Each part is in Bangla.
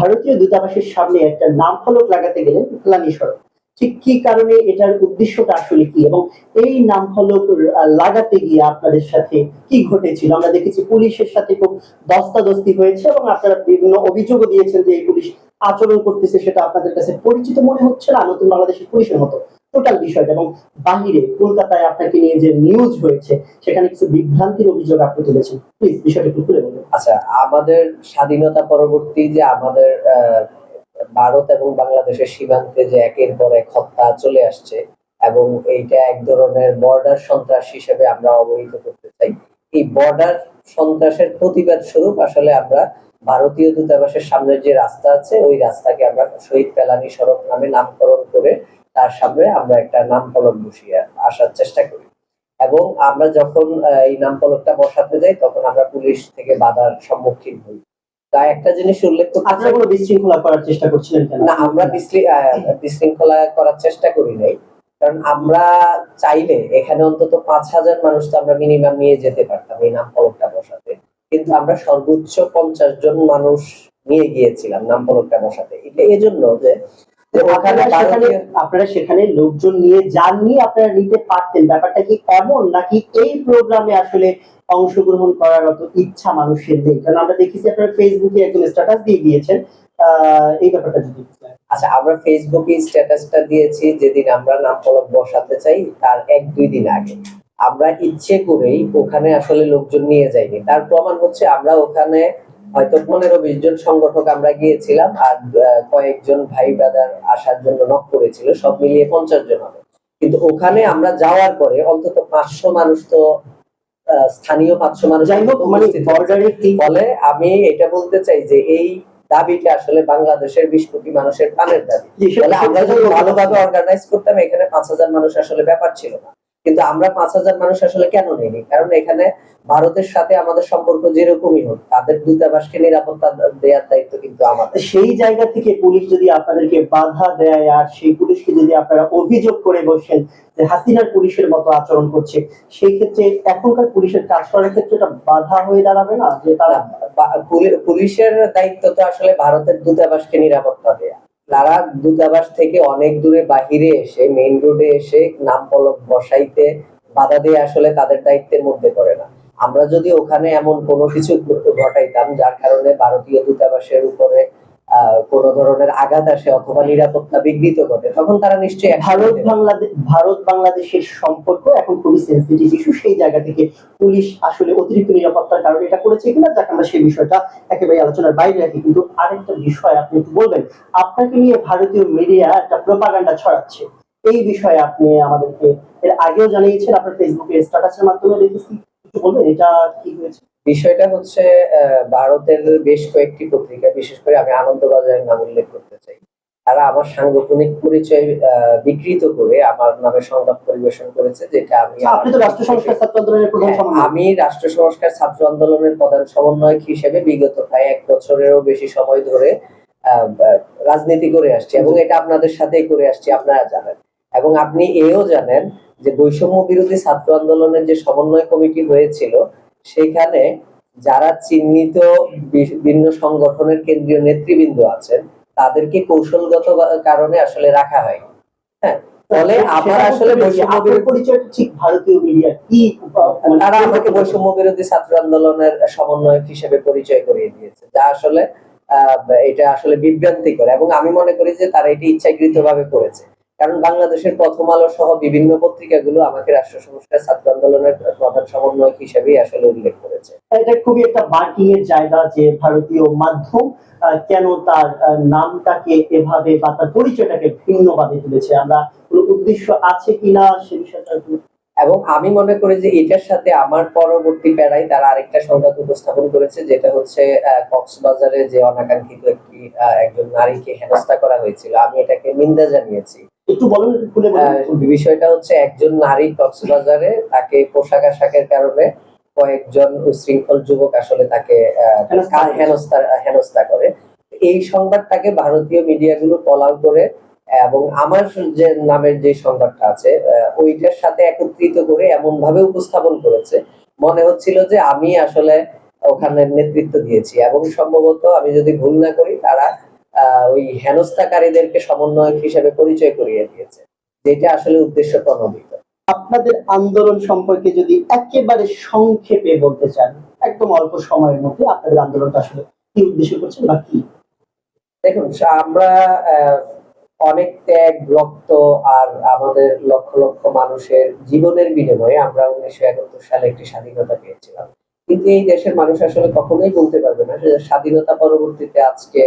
ভারতীয় দূতাবাসের সামনে একটা নাম ফলক লাগাতে গেলেন ফেলানি সড়ক ঠিক কি কারণে এটার উদ্দেশ্যটা আসলে কি এবং এই নাম ফলক লাগাতে গিয়ে আপনাদের সাথে কি ঘটেছিল? আমরা দেখেছি পুলিশের সাথে খুব দস্তাদস্তি হয়েছে এবং আপনারা বিভিন্ন অভিযোগও দিয়েছেন যে এই পুলিশ আচরণ করতেছে সেটা আপনাদের কাছে পরিচিত মনে হচ্ছে না? নতুন বাংলাদেশের পুলিশের মতো। টোটাল বিষয়টা এবং বাহিরে কলকাতায় আপনাকে নিয়ে যে নিউজ হয়েছে, সেখানে কিছু বিভ্রান্তির অভিযোগ আপনি তুলেছেন। প্লিজ বিষয়টা একটু খুলে বলবেন আচ্ছা আমাদের স্বাধীনতা পরবর্তী যে আমাদের ভারত এবং বাংলাদেশের সীমান্তে যে একের পর এক হত্যা চলে আসছে এবং এইটা এক ধরনের বর্ডার সন্ত্রাস হিসেবে আমরা অবহিত করতে চাই, এই বর্ডার সন্ত্রাসের প্রতিবাদ স্বরূপ আসলে আমরা ভারতীয় দূতাবাসের সামনের যে রাস্তা আছে, ওই রাস্তাকে আমরা শহীদ পেলানি সড়ক নামে নামকরণ করে তার সামনে আমরা একটা নাম ফলক বসিয়ে আসার চেষ্টা করি। এবং আমরা যখন এই নাম ফলকটা বসাতে যাই তখন আমরা পুলিশ থেকে বাধার সম্মুখীন হই। তা একটা জিনিস উল্লেখ করতে আপনারা কোনো বিশৃঙ্খলা করার চেষ্টা করছিলেন না আমরা বিশৃঙ্খলা করার চেষ্টা করি নাই। কারণ আমরা চাইলে এখানে অন্তত পাঁচ হাজার মানুষ তো আমরা মিনিমাম নিয়ে যেতে পারতাম এই নাম ফলকটা বসাতে। কিন্তু আমরা সর্বোচ্চ পঞ্চাশ জন মানুষ নিয়ে গিয়েছিলাম নাম ফলকটা বসাতে। এটা এজন্য যে আপনারা সেখানে ভারতীয় আপনারা সেখানে লোকজন নিয়ে যাননি আপনারা নিতে পারতেন। ব্যাপারটা কি এমন নাকি এই প্রোগ্রামে আসলে অংশগ্রহণ করার মতো ইচ্ছা মানুষের নেই? কারণ আমরা দেখেছি আপনারা ফেসবুকে একদম স্ট্যাটাস দিয়ে দিয়েছেন। আহ, এই ব্যাপারটা যদি আচ্ছা আমরা ফেসবুকে স্ট্যাটাসটা দিয়েছি যেদিন আমরা নাম ফলক বসাতে চাই তার এক দুই দিন আগে। আমরা ইচ্ছে করেই ওখানে আসলে লোকজন নিয়ে যাইনি। তার প্রমাণ হচ্ছে আমরা ওখানে হয়তো পনেরো বিশ জন সংগঠক আমরা গিয়েছিলাম আর কয়েকজন ভাই ব্রাদার আসার জন্য নক করেছিল সব মিলিয়ে পঞ্চাশ জন হবে। কিন্তু ওখানে আমরা যাওয়ার পরে অন্তত পাঁচশো মানুষ তো স্থানীয় পাঁচশো মানুষ মানে ফলে আমি এটা বলতে চাই যে এই দাবিটা আসলে বাংলাদেশের বিশ কোটি মানুষের প্রাণের দাবি। আমরা যদি ভালোভাবে অর্গানাইজ করতাম এখানে পাঁচ হাজার মানুষ আসলে ব্যাপার ছিল না। কিন্তু আমরা পাঁচ হাজার মানুষ আসলে কেন নেইনি? কারণ এখানে ভারতের সাথে আমাদের সম্পর্ক যেরকমই হোক তাদের দূতাবাসকে নিরাপত্তা দেওয়ার দায়িত্ব কিন্তু আমাদের। সেই জায়গা থেকে পুলিশ যদি আপনাদেরকে বাধা দেয় আর সেই পুলিশকে যদি আপনারা অভিযোগ করে বসেন যে হাসিনার পুলিশের মতো আচরণ করছে সেই ক্ষেত্রে এখনকার পুলিশের কাজ করার ক্ষেত্রে এটা বাধা হয়ে দাঁড়াবে না? যে তারা পুলিশের দায়িত্ব তো আসলে ভারতের দূতাবাসকে নিরাপত্তা দেয়া। তারা দূতাবাস থেকে অনেক দূরে বাহিরে এসে মেইন রোডে এসে নাম ফলক বসাইতে বাধা দিয়ে আসলে তাদের দায়িত্বের মধ্যে পড়ে না। আমরা যদি ওখানে এমন কোনো কিছু ঘটাইতাম, যার কারণে ভারতীয় দূতাবাসের উপরে কোনো ধরনের আঘাত আসে অথবা নিরাপত্তা বিঘ্নিত ঘটে তখন তারা নিশ্চয়ই ভারত বাংলাদেশ ভারত বাংলাদেশের সম্পর্ক এখন খুবই সেন্সিটিভ ইস্যু সেই জায়গা থেকে পুলিশ আসলে অতিরিক্ত নিরাপত্তার কারণে এটা করেছে কিনা যাকে আমরা সেই বিষয়টা একেবারে আলোচনার বাইরে রাখি। কিন্তু আরেকটা বিষয় আপনি একটু বলবেন আপনাকে নিয়ে ভারতীয় মিডিয়া একটা প্রোপাগান্ডা ছড়াচ্ছে। এই বিষয়ে আপনি আমাদেরকে এর আগেও জানিয়েছেন আপনার ফেসবুকে স্ট্যাটাসের মাধ্যমে দেখেছি। একটু বলবেন এটা কি হয়েছে? বিষয়টা হচ্ছে আহ, ভারতের বেশ কয়েকটি পত্রিকা বিশেষ করে আমি আনন্দবাজারের নাম উল্লেখ করতে চাই। তারা আমার সাংগঠনিক পরিচয় বিকৃত করে আমার নামে সংবাদ পরিবেশন করেছে যেটা আমি আচ্ছা, আপনি তো রাষ্ট্র সংস্কার ছাত্র আন্দোলনের প্রধান হ্যাঁ, আমি রাষ্ট্র সংস্কার ছাত্র আন্দোলনের প্রধান সমন্বয়ক হিসেবে বিগত প্রায় এক বছরেরও বেশি সময় ধরে রাজনীতি করে আসছি এবং এটা আপনাদের সাথেই করে আসছি আপনারা জানেন। এবং আপনি এও জানেন যে বৈষম্য বিরোধী ছাত্র আন্দোলনের যে সমন্বয় কমিটি হয়েছিল সেখানে যারা চিহ্নিত ভিন্ন সংগঠনের কেন্দ্রীয় নেতৃবৃন্দ আছেন তাদেরকে কৌশলগত কারণে আসলে রাখা হয় হ্যাঁ ফলে সেটা আসলে বৈষম্য আপনার বিরোধী ঠিক ভারতীয় মিডিয়া কি মানে তারা আমাকে বৈষম্য বিরোধী ছাত্র আন্দোলনের সমন্বয়ক হিসেবে পরিচয় করিয়ে দিয়েছে যা আসলে আহ, এটা আসলে বিভ্রান্তিকর। এবং আমি মনে করি যে তারা এটি ইচ্ছাকৃত ভাবে করেছে। কারণ বাংলাদেশের প্রথম আলো সহ বিভিন্ন পত্রিকাগুলো আমাকে রাষ্ট্র সংস্কার ছাত্র আন্দোলনের প্রধান সমন্বয়ক হিসেবেই আসলে উল্লেখ করেছে। এটা খুবই একটা মার্কিং এর জায়গা যে ভারতীয় মাধ্যম কেন তার নামটাকে এভাবে বা তার পরিচয়টাকে ভিন্নভাবে তুলেছে। আমরা কোনো উদ্দেশ্য আছে কিনা সে বিষয়টা এবং আমি মনে করি যে এটার সাথে আমার পরবর্তী প্যারায় তারা আরেকটা সংবাদ উপস্থাপন করেছে যেটা হচ্ছে কক্সবাজারে যে অনাকাঙ্ক্ষিত একটি একজন নারীকে হেনস্থা করা হয়েছিল। আমি এটাকে নিন্দা জানিয়েছি। একটু বলুন খুলে বলুন। বিষয়টা হচ্ছে একজন নারী কক্সবাজারে তাকে পোশাক আশাকের কারণে কয়েকজন উশৃঙ্খল যুবক আসলে তাকে হেনস্থা হেনস্থা করে। এই সংবাদটাকে ভারতীয় মিডিয়াগুলো করে এবং আমার যে নামের যে সংবাদটা আছে ওইটার সাথে একত্রিত করে এমন ভাবে উপস্থাপন করেছে। মনে হচ্ছিল যে আমি আসলে ওখানে নেতৃত্ব দিয়েছি এবং সম্ভবত আমি যদি ভুল না করি তারা ওই হেনস্থাকারীদেরকে সমন্বয়ক হিসেবে পরিচয় করিয়ে দিয়েছে যেটা আসলে উদ্দেশ্য প্রণোদিত আপনাদের আন্দোলন সম্পর্কে যদি একেবারে সংক্ষেপে বলতে চান একদম অল্প সময়ের মধ্যে আপনাদের আন্দোলনটা আসলে কি উদ্দেশ্য করছেন বা কি? দেখুন আমরা অনেক ত্যাগ রক্ত আর আমাদের লক্ষ লক্ষ মানুষের জীবনের বিনিময়ে আমরা উনিশশো একাত্তর সালে একটি স্বাধীনতা পেয়েছিলাম। কিন্তু এই দেশের মানুষ আসলে কখনোই বলতে পারবে না স্বাধীনতা পরবর্তীতে আজকে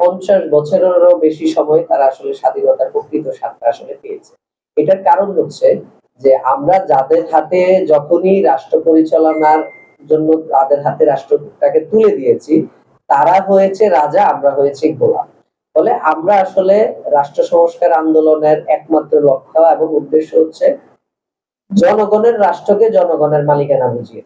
পঞ্চাশ বছরেরও বেশি সময় তারা আসলে স্বাধীনতার প্রকৃত স্বাদটা আসলে পেয়েছে এটার কারণ হচ্ছে যে আমরা যাদের হাতে যখনই রাষ্ট্র পরিচালনার জন্য তাদের হাতে রাষ্ট্রটাকে তুলে দিয়েছি, তারা হয়েছে রাজা, আমরা হয়েছি গোলাম ফলে আমরা আসলে রাষ্ট্র সংস্কার আন্দোলনের একমাত্র লক্ষ্য এবং উদ্দেশ্য হচ্ছে জনগণের রাষ্ট্রকে জনগণের মালিকানা বুঝিয়ে।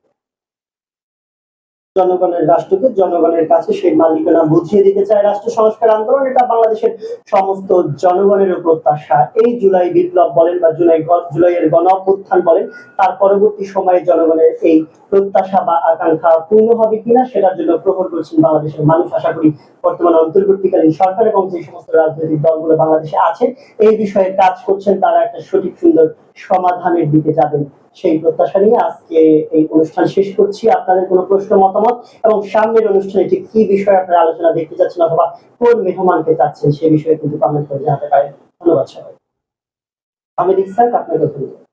জনগণের রাষ্ট্রকে, জনগণের কাছে সেই মালিকানা বুঝিয়ে দিতে চায় রাষ্ট্র সংস্কার আন্দোলন। এটা বাংলাদেশের সমস্ত জনগণের প্রত্যাশা। এই জুলাই বিপ্লব বলেন বা জুলাই গ- জুলাইয়ের গণ অভ্যুত্থান বলেন, তার পরবর্তী সময়ে জনগণের এই প্রত্যাশা বা আকাঙ্ক্ষা পূর্ণ হবে কিনা সেটার জন্য প্রহর করছেন বাংলাদেশের মানুষ। আশা করি বর্তমানে অন্তর্বর্তীকালীন সরকার এবং যে সমস্ত রাজনৈতিক দলগুলো বাংলাদেশে আছে, এই বিষয়ে কাজ করছেন, তারা একটা সঠিক, সুন্দর সমাধানের দিকে যাবেন। সেই প্রত্যাশা নিয়ে আজকে এই অনুষ্ঠান শেষ করছি। আপনাদের কোনো প্রশ্ন, মতামত এবং সামনের অনুষ্ঠানে ঠিক কি বিষয়ে আপনারা আলোচনা দেখতে চাচ্ছেন অথবা কোন মেহমানকে চাচ্ছেন সেই বিষয়ে কিন্তু কমেন্ট করে জানাতে পারেন। ধন্যবাদ সবাই আমি ইসাক আপনাকে ধন্যবাদ।